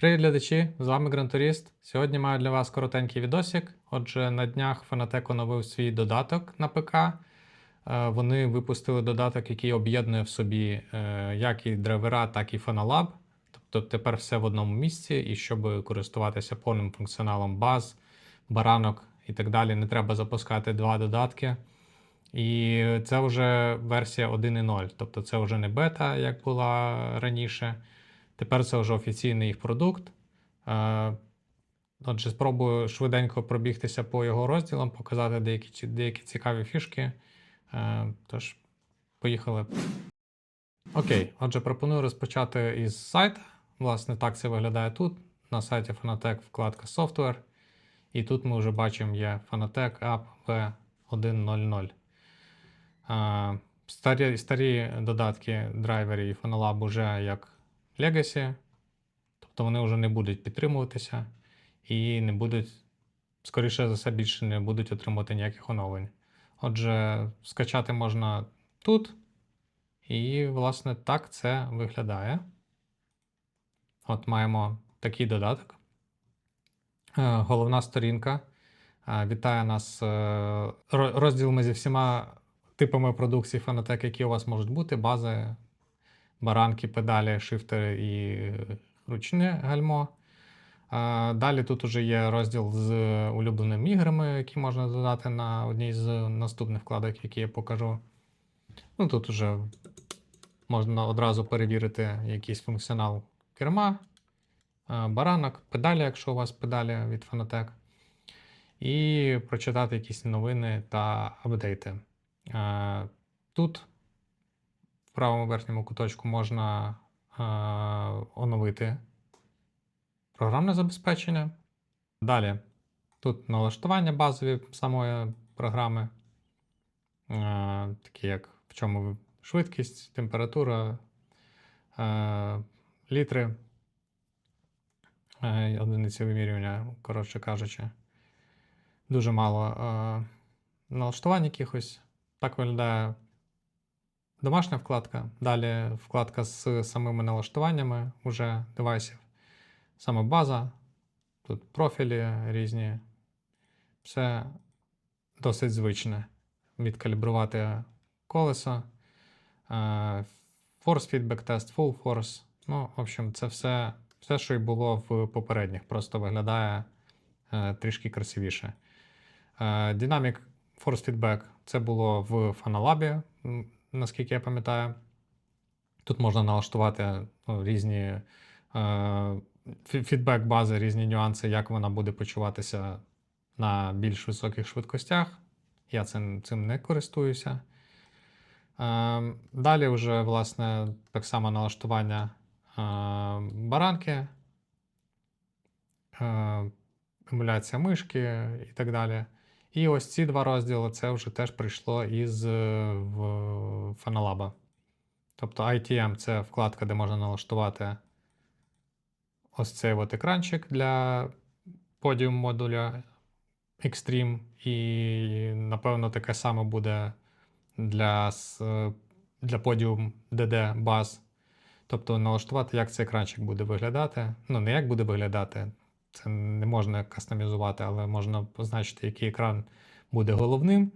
Привіт, глядачі! З вами Грантуріст. Сьогодні маю для вас коротенький відосик. Отже, на днях Fanatec оновив свій додаток на ПК. Е, Вони випустили додаток, який об'єднує в собі е, як і драйвера, так і Fanalab. Тобто тепер все в одному місці, і щоб користуватися повним функціоналом баз, баранок і так далі, не треба запускати два додатки. І це вже версія 1.0, тобто це вже не бета, як була раніше. Тепер це вже офіційний їх продукт. Е, Отже, спробую швиденько пробігтися по його розділам, показати деякі, деякі цікаві фішки. Е, Тож, поїхали. Окей, отже, пропоную розпочати із сайта. Власне, так це виглядає тут. На сайті Fanatec вкладка Software. І тут ми вже бачимо є Fanatec App V1.0.0. Е, Старі, старі додатки драйверів і Fanalab уже як Legacy, тобто вони вже не будуть підтримуватися і не будуть, скоріше за все, більше не будуть отримувати ніяких оновлень. Отже, скачати можна тут, і, власне, так це виглядає. От маємо такий додаток. Е, Головна сторінка е, вітає нас е, ро- розділами зі всіма типами продукції Fanatec, які у вас можуть бути: бази, баранки, педалі, шифтери і ручне гальмо. Далі тут уже є розділ з улюбленими іграми, які можна додати на одній з наступних вкладок, які я покажу. Ну, тут уже можна одразу перевірити якийсь функціонал керма, баранок, педалі, якщо у вас педалі від Fanatec, і прочитати якісь новини та апдейти. Тут правому верхньому куточку можна е, оновити програмне забезпечення. Далі тут налаштування базові самої програми, е, такі як в чому швидкість, температура, е, літри, е, одиниці вимірювання, коротше кажучи. Дуже мало е, налаштувань якихось. Так виглядає Домашня вкладка. Далі вкладка з самими налаштуваннями уже девайсів. Саме база. Тут профілі різні. Все досить звичне. Відкалібрувати колесо. е, Force feedback тест, full force. Ну, в общем, це все, все, що й було в попередніх, просто виглядає е, трішки красивіше. Е, Dynamic Force Feedback це було в Fanalab, наскільки я пам'ятаю. Тут можна налаштувати ну, різні е, фідбек бази, різні нюанси, як вона буде почуватися на більш високих швидкостях. Я цим, цим не користуюся. Е, далі вже, власне, так само налаштування е, баранки, е, емуляція мишки і так далі. І ось ці два розділи це вже теж прийшло із е, в. Тобто ITM це вкладка, де можна налаштувати ось цей от екранчик для подіум модуля Extreme. І, напевно, таке саме буде для, для подіум DD баз. Тобто налаштувати, як цей екранчик буде виглядати. Ну, не як буде виглядати, це не можна кастомізувати, але можна позначити, який екран буде головним.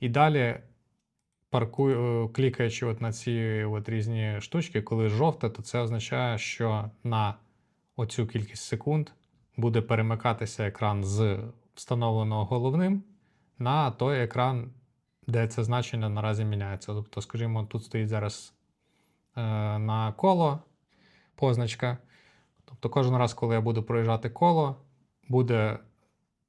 І далі, паркую, е, клікаючи от на ці от різні штучки, коли жовте, то це означає, що на оцю кількість секунд буде перемикатися екран з встановленого головним на той екран, де це значення наразі міняється. Тобто, скажімо, тут стоїть зараз е, на коло позначка. Тобто кожен раз, коли я буду проїжджати коло, буде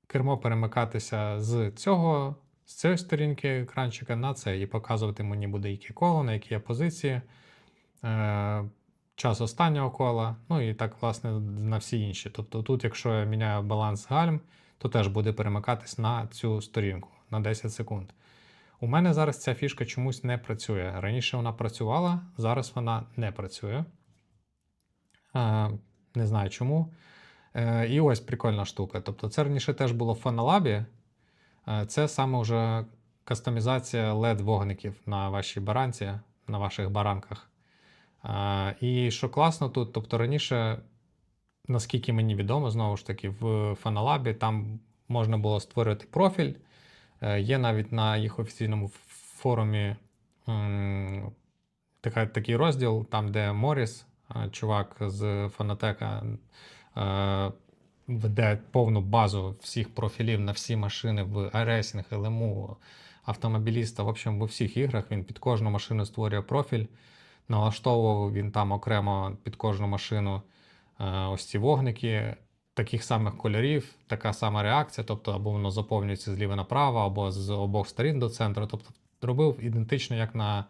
кермо перемикатися з цього, з цієї сторінки екранчика на це і показувати мені буде, яке коло, на якій я позиції, е, час останнього кола, ну і так, власне, на всі інші. Тобто тут, якщо я міняю баланс гальм, то теж буде перемикатись на цю сторінку на 10 секунд. У мене зараз ця фішка чомусь не працює. Раніше вона працювала, зараз вона не працює. Не знаю чому. Е, І ось прикольна штука. Тобто, це раніше теж було в Fanalab. Е, Це саме вже кастомізація LED-вогників на вашій баранці, на ваших баранках. Е, І що класно тут, тобто раніше наскільки мені відомо, знову ж таки, в Fanalab там можна було створити профіль. Є навіть на їх офіційному форумі така, такий розділ, там, де Моріс, чувак з Фанатека, е, веде повну базу всіх профілів на всі машини в iRacing, LMU, автомобіліста. В общем, в усіх іграх він під кожну машину створює профіль. Налаштовував він там окремо під кожну машину е, ось ці вогники таких самих кольорів, така сама реакція, тобто або воно заповнюється зліва направо, або з обох сторін до центру. Тобто робив ідентично, як на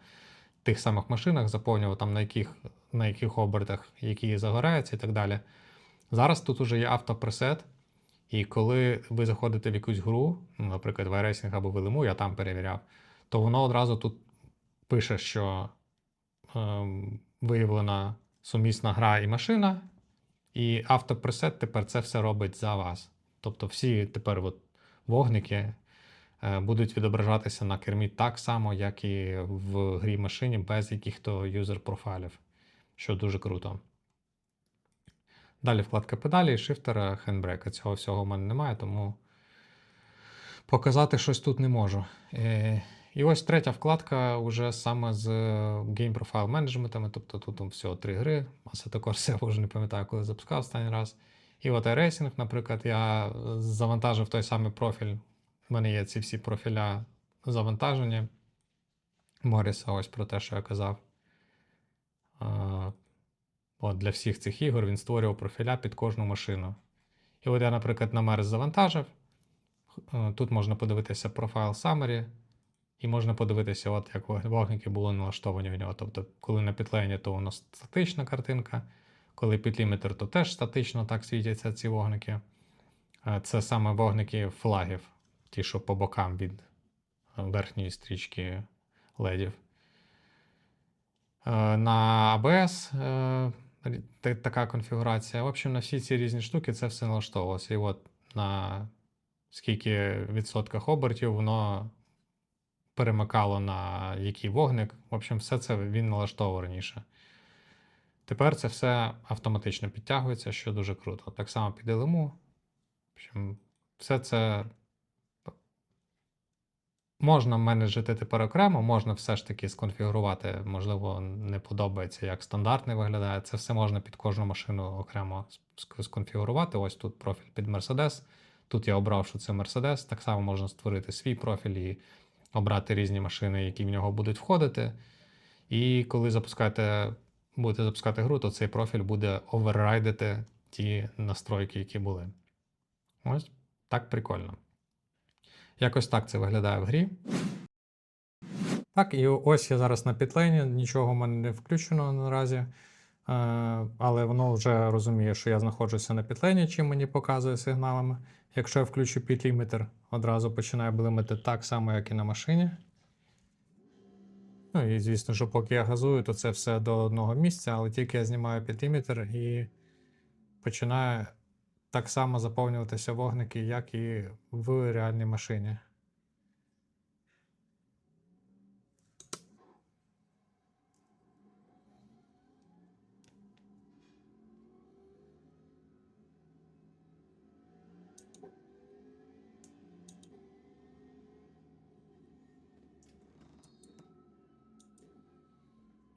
тих самих машинах, заповнював там на яких, на яких обертах, які загораються і так далі. Зараз тут уже є автопресет, і коли ви заходите в якусь гру, ну, наприклад, в iRacing або в LMU, я там перевіряв, то воно одразу тут пише, що ем, виявлена сумісна гра і машина, і автопресет тепер це все робить за вас. Тобто всі тепер от вогники е, будуть відображатися на кермі так само, як і в грі машині, без яких-то юзер профайлів, що дуже круто. Далі вкладка педалі, шифтера, хендбрейка. Цього всього в мене немає, тому показати щось тут не можу. Е, І ось третя вкладка вже саме з Game Profile менеджментами, тобто тут всього три гри. Assetto Corsa, вже не пам'ятаю, коли запускав останній раз. І от iRacing, наприклад, я завантажив той самий профіль. У мене є ці всі профіля завантажені. Моріса, ось про те, що я казав. От для всіх цих ігор він створював профіля під кожну машину. І от я, наприклад, на Мерс завантажив. Е, Тут можна подивитися профайл Summary, і можна подивитися, от як вогники були налаштовані в нього. Тобто, коли на підлені, то воно статична картинка, коли підлімітер, то теж статично так світяться ці вогники. Е, Це саме вогники флагів, ті, що по бокам від е, верхньої стрічки ледів. Е, На ABS е, така конфігурація. В общем, на всі ці різні штуки це все налаштовувалося. І от на скільки відсотках обертів воно перемикало на який вогник. В общем, все це він налаштовував раніше. Тепер це все автоматично підтягується, що дуже круто. Так само під LMU. В общем, все це можна менеджити тепер окремо, можна все ж таки сконфігурувати. Можливо, не подобається, як стандартний виглядає. Це все можна під кожну машину окремо сконфігурувати. Ось тут профіль під Mercedes. Тут я обрав, що це Mercedes. Так само можна створити свій профіль і обрати різні машини, які в нього будуть входити. І коли запускаєте, будете запускати гру, то цей профіль буде оверрайдити ті настройки, які були. Ось так прикольно. Якось так це виглядає в грі. Так, і ось я зараз на підлені, нічого в мене не включено наразі. Е, але воно вже розуміє, що я знаходжуся на підлені, чим мені показує сигналами. Якщо я включу підлімітер, одразу починає блимати так само, як і на машині. Ну і звісно, що поки я газую, то це все до одного місця, але тільки я знімаю підлімітер і починає так само заповнюватися вогники, як і в реальній машині.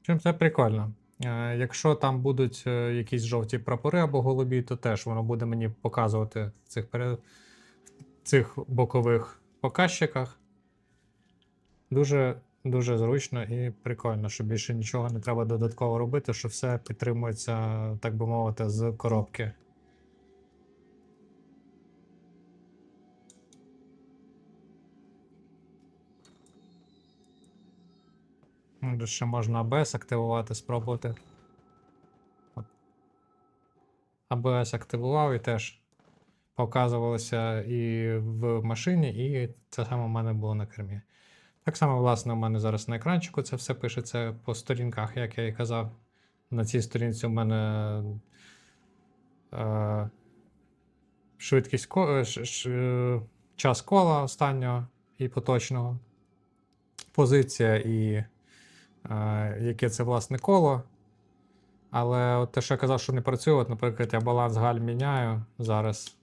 Чим це прикольно. Е, Якщо там будуть е, якісь жовті прапори або голубі, то теж воно буде мені показувати в цих, пере... в цих бокових показчиках. Дуже, дуже зручно і прикольно, що більше нічого не треба додатково робити, що все підтримується, так би мовити, з коробки. Ще можна ABS активувати, спробувати. ABS активував і теж показувалося і в машині, і це саме в мене було на кермі. Так само, власне, у мене зараз на екранчику це все пишеться по сторінках, як я і казав. На цій сторінці у мене е, швидкість ко- е, ш- ш- е, час кола останнього і поточного, позиція і яке це власне коло. Але от те, що я казав, що не працює, от, наприклад, я баланс галь міняю зараз.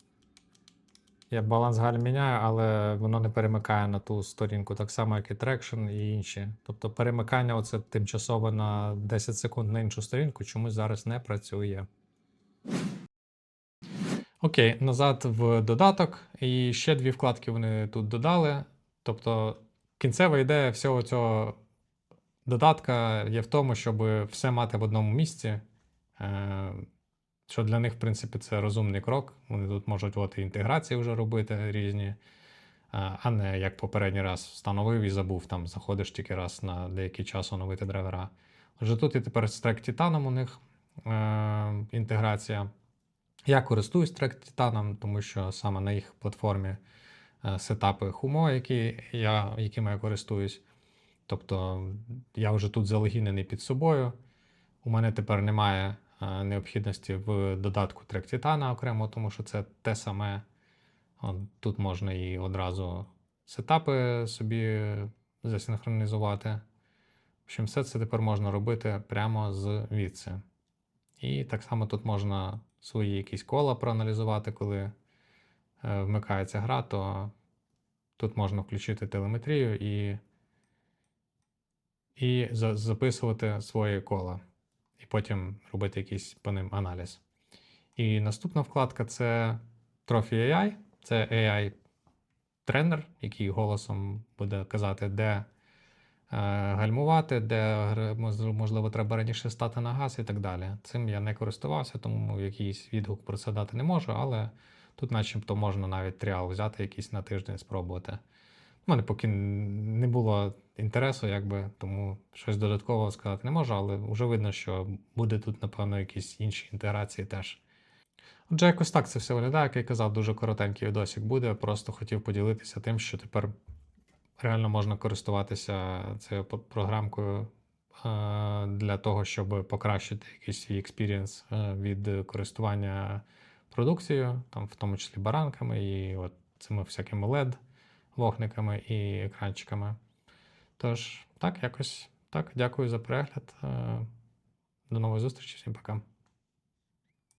Я баланс галь міняю, але воно не перемикає на ту сторінку, так само, як і трекшн і інші. Тобто перемикання оце тимчасово на 10 секунд на іншу сторінку чомусь зараз не працює. Окей, назад в додаток. І ще дві вкладки вони тут додали. Тобто, кінцева ідея всього цього додатка є в тому, щоб все мати в одному місці. Е, Що для них, в принципі, це розумний крок. Вони тут можуть от інтеграції вже робити різні, е, а не як попередній раз встановив і забув, там заходиш тільки раз на деякий час оновити драйвера. Отже, тут і тепер з трек Титаном у них е, інтеграція. Я користуюсь трек Титаном, тому що саме на їх платформі сетапи Humo, які я, якими я користуюсь. Тобто я вже тут залогінений під собою. У мене тепер немає е, необхідності в додатку трек Титана окремо, тому що це те саме. Тут можна і одразу сетапи собі засинхронізувати. В общем, все це тепер можна робити прямо звідси. І так само тут можна свої якісь кола проаналізувати, коли е, вмикається гра, то тут можна включити телеметрію і, і записувати свої кола, і потім робити якийсь по ним аналіз. І наступна вкладка це Trophy AI. Це AI-тренер, який голосом буде казати, де е, гальмувати, де можливо треба раніше стати на газ і так далі. Цим я не користувався, тому якийсь відгук про це дати не можу, але тут, начебто, можна навіть тріал взяти якийсь на тиждень спробувати. У мене поки не було інтересу, якби, тому щось додаткового сказати не можу, але вже видно, що буде тут, напевно, якісь інші інтеграції теж. Отже, якось так це все виглядає, як я казав, дуже коротенький відосик буде. Просто хотів поділитися тим, що тепер реально можна користуватися цією програмкою е, для того, щоб покращити якийсь свій експірієнс е, від користування продукцією, там, в тому числі баранками і от цими всякими LED вогниками і екранчиками. Тож, так, якось так. Дякую за перегляд. Е, До нової зустрічі, всім пока.